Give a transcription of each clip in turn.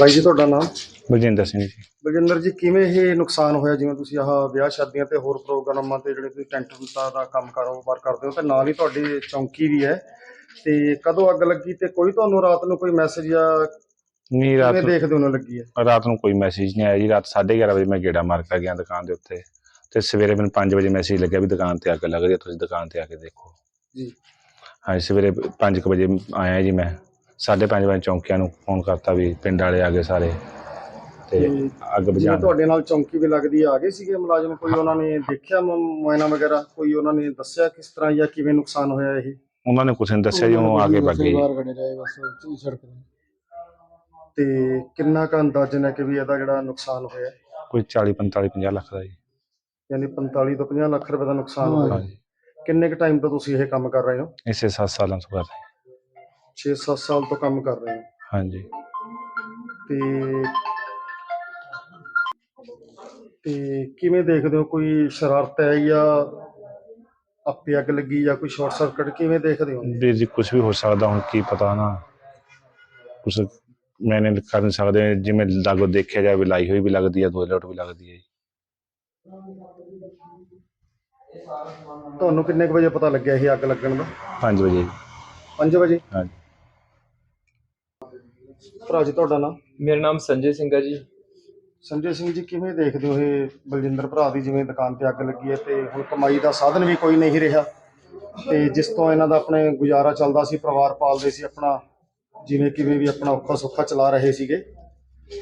ਬਾਈ ਜੀ ਤੁਹਾਡਾ ਨਾਮ? ਬਲਜਿੰਦਰ ਸਿੰਘ ਜੀ। ਬਲਜਿੰਦਰ ਜੀ ਕਿਵੇਂ ਇਹ ਨੁਕਸਾਨ ਹੋਇਆ? ਜਿਵੇਂ ਤੁਸੀਂ ਆਹ ਵਿਆਹ ਸ਼ਾਦੀਆਂ ਤੇ ਹੋਰ ਪ੍ਰੋਗਰਾਮਾਂ ਤੇ ਜਿਹੜੇ ਤੁਸੀਂ ਟੈਂਟ ਟੁੰਟਾਂ ਦਾ ਕੰਮ ਕਾਰੋਬਾਰ ਕਰਦੇ ਹੋ ਤੇ ਨਾਲ ਹੀ ਤੁਹਾਡੀ ਚੌਂਕੀ ਵੀ ਹੈ। ਤੇ ਕਦੋਂ ਅੱਗ ਲੱਗੀ ਤੇ ਕੋਈ ਤੁਹਾਨੂੰ ਰਾਤ ਨੂੰ ਕੋਈ ਮੈਸੇਜ ਜਾਂ ਨਹੀਂ ਰਾਤ ਕਿਵੇਂ ਦੇਖਦੇ ਹੋ ਨਾ ਲੱਗੀ ਹੈ? ਰਾਤ ਨੂੰ ਕੋਈ ਮੈਸੇਜ ਨਹੀਂ ਆਇਆ ਜੀ। ਰਾਤ 11:30 ਵਜੇ ਮੈਂ ਗੇੜਾ ਮਾਰ ਕੇ ਗਿਆ ਦੁਕਾਨ ਦੇ ਉੱਤੇ। ਤੇ ਸਵੇਰੇ ਮੈਨੂੰ 5 ਵਜੇ ਮੈਸੇਜ ਲੱਗਿਆ ਵੀ ਦੁਕਾਨ ਤੇ ਅੱਗ ਲੱਗ ਰਹੀ ਹੈ ਤੁਸੀਂ ਦੁਕਾਨ ਤੇ ਆ ਕੇ ਦੇਖੋ। ਜੀ। ਹਾਂਜੀ ਸਵੇਰੇ 5 ਵਜੇ ਆਇਆ ਜੀ ਮੈਂ। 5:30 ਵਜੇ ਚੌਂਕੀਆਂ ਨੂੰ ਫੋਨ ਕਰਤਾ ਵੀ ਪਿੰਡ ਵਾਲੇ ਆ ਗਏ ਸਾਰੇ ਤੇ ਤੇ ਅੱਗ ਜਿਵੇਂ ਬੁਝਾਉਣ ਤੁਹਾਡੇ ਨਾਲ ਚੌਂਕੀ ਵੀ ਲੱਗਦੀ ਆ ਗਏ ਸੀਗੇ ਮੁਲਾਜ਼ਮ? ਕੋਈ ਉਹਨਾਂ ਨੇ ਦੇਖਿਆ ਮ- ਮੁਆਇਨਾ ਵਗੈਰਾ? ਕੋਈ ਉਹਨਾਂ ਨੇ ਦੱਸਿਆ ਕਿਸ ਤਰ੍ਹਾਂ ਜਾਂ ਕਿਵੇਂ ਨੁਕਸਾਨ ਹੋਇਆ ਇਹ? ਉਹਨਾਂ ਨੇ ਕੁਛ ਨਹੀਂ ਦੱਸਿਆ ਜੀ ਉਹ ਆ ਕੇ ਗਏ। ਤੇ। ਕਿੰਨਾ ਕੁ ਅੰਦਾਜ਼ਨ ਹੈ ਕਿ ਵੀ ਇਹਦਾ ਜਿਹੜਾ ਨੁਕਸਾਨ ਹੋਇਆ? ਕੋਈ 40 45 50 ਲੱਖ ਦਾ ਜੀ। ਯਾਨੀ 45 ਤੋਂ 50 ਲੱਖ ਰੁਪਏ ਦਾ ਨੁਕਸਾਨ ਹੋਇਆ। ਹਾਂਜੀ। ਕਿੰਨੇ ਕੁ ਟਾਈਮ ਤੋਂ ਤੁਸੀਂ ਇਹ ਕੰਮ ਕਰ ਰਹੇ ਹੋ? ਇਸੇ 7 ਸਾਲਾਂ ਤੋਂ ਕਰ ਰਹੇ 6-7 ਸਾਲ ਤੋਂ ਕੰਮ ਕਰ ਰਹੇ ਹੋ। ਹਾਂਜੀ। ਤੇ ਤੇ ਕਿਵੇਂ ਦੇਖਦੇ ਹੋ? ਕੋਈ ਸ਼ਰਾਰਤ ਹੈ ਜਾਂ ਆਪੇ ਅੱਗ ਲੱਗੀ ਜਾਂ ਕੋਈ ਸ਼ਾਰਟ ਸਰਕਟ ਕਿਵੇਂ ਦੇਖਦੇ ਹੋ? ਵੀਰ ਜੀ ਕੁਝ ਵੀ ਹੋ ਸਕਦਾ ਹੁਣ ਕੀ ਪਤਾ ਨਾ। ਕੁਛ ਮੈਨੇ ਕਰ ਨਹੀਂ ਸਕਦੇ। ਜਿਵੇਂ ਲਾਗੋ ਦੇਖਿਆ ਜਾਵੇ ਲਾਈ ਹੋਈ ਵੀ ਲੱਗਦੀ ਹੈ ਦੋ ਲੋਟ ਵੀ ਲੱਗਦੀ ਹੈ ਜੀ। ਤੁਹਾਨੂੰ ਕਿੰਨੇ ਕੁ ਵਜੇ ਪਤਾ ਲੱਗਿਆ ਇਹ ਅੱਗ ਲੱਗਣ ਦਾ? 5 ਵਜੇ। 5 ਵਜੇ? ਹਾਂਜੀ। ਭਰਾ ਜੀ ਤੁਹਾਡਾ ਨਾਮ? ਮੇਰਾ ਨਾਮ ਸੰਜੇ ਸਿੰਘ ਹੈ ਜੀ। ਸੰਜੇ ਸਿੰਘ ਜੀ ਕਿਵੇਂ ਦੇਖਦੇ ਹੋ ਇਹ ਬਲਜਿੰਦਰ ਭਰਾ ਦੀ ਜਿਵੇਂ ਦੁਕਾਨ ਤੇ ਅੱਗ ਲੱਗੀ ਹੈ ਤੇ ਹੁਣ ਕਮਾਈ ਦਾ ਸਾਧਨ ਵੀ ਕੋਈ ਨਹੀਂ ਰਿਹਾ? ਤੇ ਜਿਸ ਤੋਂ ਇਹਨਾਂ ਦਾ ਆਪਣੇ ਗੁਜ਼ਾਰਾ ਚੱਲਦਾ ਸੀ ਪਰਿਵਾਰ ਪਾਲਦੇ ਸੀ ਆਪਣਾ ਜਿਵੇਂ ਕਿਵੇਂ ਵੀ ਆਪਣਾ ਔਖਾ ਸੁੱਖਾ ਚਲਾ ਰਹੇ ਸੀਗੇ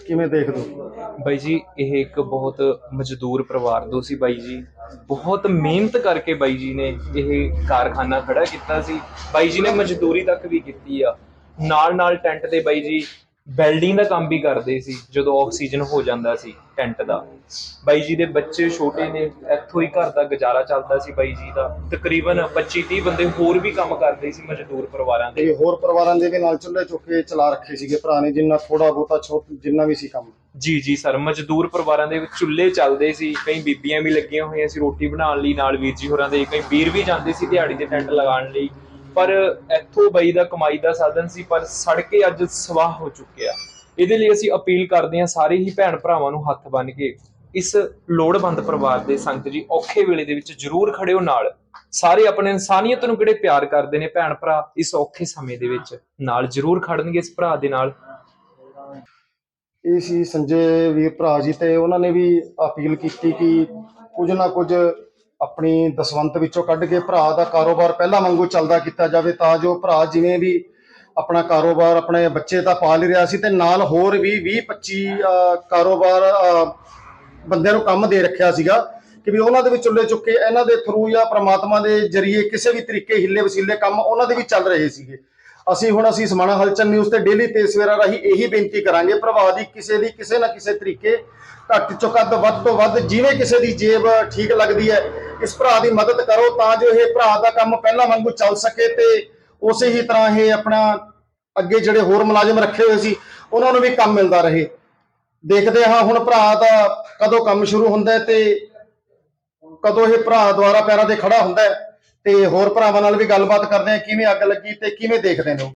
ਕਿਵੇਂ ਦੇਖਦੇ ਹੋ? ਬਾਈ ਜੀ ਇਹ ਇੱਕ ਬਹੁਤ ਮਜ਼ਦੂਰ ਪਰਿਵਾਰ ਤੋਂ ਸੀ ਬਾਈ ਜੀ। ਬਹੁਤ ਮਿਹਨਤ ਕਰਕੇ ਬਾਈ ਜੀ ਨੇ ਇਹ ਕਾਰਖਾਨਾ ਖੜਾ ਕੀਤਾ ਸੀ। ਬਾਈ ਜੀ ਨੇ ਮਜ਼ਦੂਰੀ ਤੱਕ ਵੀ ਕੀਤੀ ਆ। ਨਾਲ ਨਾਲ ਟੈਂਟ ਤੇ ਬਾਈ ਜੀ ਵੈਲਡਿੰਗ ਦਾ ਕੰਮ ਵੀ ਕਰਦੇ ਸੀ ਜਦੋਂ ਆਕਸੀਜਨ ਹੋ ਜਾਂਦਾ ਸੀ ਟੈਂਟ ਦਾ। ਬਾਈ ਜੀ ਦੇ ਬੱਚੇ ਛੋਟੇ ਨੇ ਇੱਥੋਂ ਹੀ ਘਰ ਦਾ ਗੁਜ਼ਾਰਾ ਚੱਲਦਾ ਸੀ ਬਾਈ ਜੀ ਦਾ। ਤਕਰੀਬਨ 25 30 ਬੰਦੇ ਹੋਰ ਵੀ ਕੰਮ ਕਰਦੇ ਸੀ ਮਜ਼ਦੂਰ ਪਰਿਵਾਰਾਂ ਦੇ। ਤੇ ਹੋਰ ਪਰਿਵਾਰਾਂ ਦੇ ਵੀ ਨਾਲ ਚੁੱਲ੍ਹੇ ਚੁੱਕੇ ਚਲਾ ਰੱਖੇ ਸੀਗੇ ਭਰਾ ਨੇ ਜਿੰਨਾ ਥੋੜਾ ਬਹੁਤਾ ਛੋਟ ਜਿੰਨਾ ਵੀ ਸੀ ਕੰਮ। ਜੀ ਜੀ ਸਰ ਮਜ਼ਦੂਰ ਪਰਿਵਾਰਾਂ ਦੇ ਵਿੱਚ ਚੁੱਲ੍ਹੇ ਚੱਲਦੇ ਸੀ ਕਈ ਬੀਬੀਆਂ ਵੀ ਲੱਗੀਆਂ ਹੋਈਆਂ ਸੀ ਰੋਟੀ ਬਣਾਉਣ ਲਈ ਨਾਲ ਵੀਰ ਜੀ ਹੋਰਾਂ ਦੇ ਕਈ ਵੀਰ ਵੀ ਜਾਂਦੇ ਸੀ ਦਿਹਾੜੀ ਦੇ ਟੈਂਟ ਲਗਾਉਣ ਲਈ। ਪਰ ਇੱਥੋਂ ਬਈ ਦਾ ਕਮਾਈ ਦਾ ਸਾਧਨ ਸੀ, ਪਰ ਸੜ ਅੱਜ ਸਵਾਹ ਹੋ ਚੁੱਕਿਆ ਇਹਦੇ ਲਈ ਅਸੀਂ ਅਪੀਲ ਕਰਦੇ ਹਾਂ ਸਾਰੇ ਹੀ ਭੈਣ ਭਰਾਵਾਂ ਨੂੰ ਹੱਥ ਬੰਨ੍ਹ ਕੇ ਇਸ ਲੋੜਵੰਦ ਪਰਿਵਾਰ ਦੇ ਸੰਗਤ ਜੀ, ਔਖੇ ਵੇਲੇ ਦੇ ਵਿੱਚ ਜ਼ਰੂਰ ਖੜਿਓ ਨਾਲ। ਸਾਰੇ ਆਪਣੇ ਇਨਸਾਨੀਅਤ ਨੂੰ ਕਿਹੜੇ ਪਿਆਰ ਕਰਦੇ ਨੇ ਭੈਣ ਭਰਾ ਇਸ ਔਖੇ ਸਮੇਂ ਦੇ ਵਿੱਚ? ਨਾਲ ਜ਼ਰੂਰ ਖੜਨਗੇ ਇਸ ਭਰਾ ਦੇ ਨਾਲ। ਇਹ ਸੀ ਸੰਜੇ ਵੀਰ ਭਰਾ ਜੀ ਤੇ ਉਹਨਾਂ ਨੇ ਵੀ ਅਪੀਲ ਕੀਤੀ ਕਿ ਕੁਝ ਨਾ ਕੁਝ ਆਪਣੀ ਦਸਵੰਤ ਵਿੱਚੋਂ ਕੱਢ ਕੇ ਭਰਾ ਦਾ ਕਾਰੋਬਾਰ ਪਹਿਲਾਂ ਵਾਂਗੂ ਚੱਲਦਾ ਕੀਤਾ ਜਾਵੇ ਤਾਂ ਜੋ ਭਰਾ ਜਿਵੇਂ ਵੀ ਆਪਣਾ ਕਾਰੋਬਾਰ ਆਪਣੇ ਬੱਚੇ ਤਾਂ ਪਾਲ ਹੀ ਰਿਹਾ ਸੀ ਤੇ ਨਾਲ ਹੋਰ ਵੀ 20 25 ਕਾਰੋਬਾਰ ਬੰਦਿਆਂ ਨੂੰ ਕੰਮ ਦੇ ਰੱਖਿਆ ਸੀਗਾ ਕਿ ਵੀ ਉਹਨਾਂ ਦੇ ਵੀ ਚੁੱਲੇ ਚੁੱਕੇ, ਇਹਨਾਂ ਦੇ ਥਰੂ ਜਾਂ ਪ੍ਰਮਾਤਮਾ ਦੇ ਜਰੀਏ ਕਿਸੇ ਵੀ ਤਰੀਕੇ ਹਿੱਲੇ ਵਸੀਲੇ ਕੰਮ ਉਹਨਾਂ ਦੇ ਵੀ ਚੱਲ ਰਹੇ ਸੀਗੇ। ਅਸੀਂ ਹੁਣ ਅਸੀਂ ਸਮਾਣਾ ਹਲਚਲ ਨਿਊਜ਼ ਤੇ ਡੇਲੀ ਤੇ ਸਵੇਰਾ ਰਾਹੀਂ ਇਹੀ ਬੇਨਤੀ ਕਰਾਂਗੇ ਭਰਾ ਦੀ ਕਿਸੇ ਦੀ ਕਿਸੇ ਨਾ ਕਿਸੇ ਤਰੀਕੇ ਘੱਟ ਚੋਂ ਘੱਟ ਵੱਧ ਤੋਂ ਵੱਧ ਜਿਵੇਂ ਕਿਸੇ ਦੀ ਜੇਬ ਠੀਕ ਲੱਗਦੀ ਹੈ, ਇਸ ਭਰਾ ਦੀ ਮਦਦ ਕਰੋ ਤਾਂ ਜੋ ਇਹ ਭਰਾ ਦਾ ਕੰਮ ਪਹਿਲਾਂ ਵਾਂਗੂ ਚੱਲ ਸਕੇ ਤੇ ਉਸੇ ਹੀ ਤਰ੍ਹਾਂ ਇਹ ਆਪਣਾ ਅੱਗੇ ਜਿਹੜੇ ਹੋਰ ਮੁਲਾਜ਼ਮ ਰੱਖੇ ਹੋਏ ਸੀ, ਉਹਨਾਂ ਨੂੰ ਵੀ ਕੰਮ ਮਿਲਦਾ ਰਹੇ। ਦੇਖਦੇ ਹਾਂ ਹੁਣ ਭਰਾ ਦਾ ਕਦੋਂ ਕੰਮ ਸ਼ੁਰੂ ਹੁੰਦਾ ਤੇ ਕਦੋਂ ਇਹ ਭਰਾ ਦੁਆਰਾ ਪੈਰਾਂ ਤੇ ਖੜਾ ਹੁੰਦਾ ਤੇ ਹੋਰ ਭਰਾਵਾਂ ਨਾਲ ਵੀ ਗੱਲਬਾਤ ਕਰਦੇ ਹਾਂ ਕਿਵੇਂ ਅੱਗ ਲੱਗੀ ਤੇ ਕਿਵੇਂ ਦੇਖਦੇ ਨੇ ਉਹ।